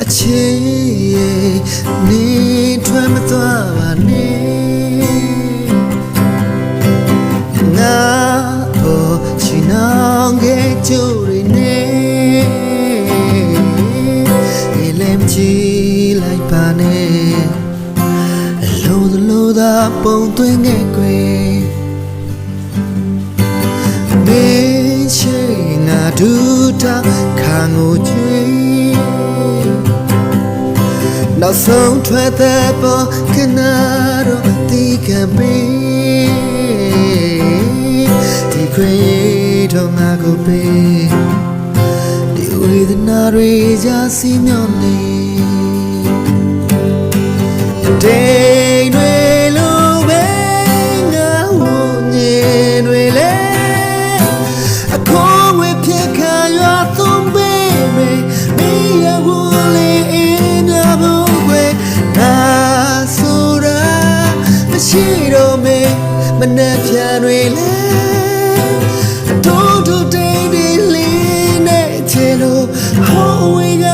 အချေးနေထွက်မသွားပါနဲ့ငါတို့ချီနောင်ခဲ့ကြရနေလေလမ်းကြည့်လိုက်ပါနဲ့လုံးလုံးသာပုံသွင်းခဲ့ကွယ် ဒူတာခံကိုကြွေနောက်ဆုံးထွက်တဲ့ပေါ်ခဏတော့ဒီကံပေးဒီခွေတော့ငါကိုပေးဒီဝေဒနာတွေကြစီမြော့နေ ရှိတော့မေမနှက်ဖြန်တွေလဲတို့တို့တိတ်တိတ်လေးနဲ့ချေလို့ဟောဝေးက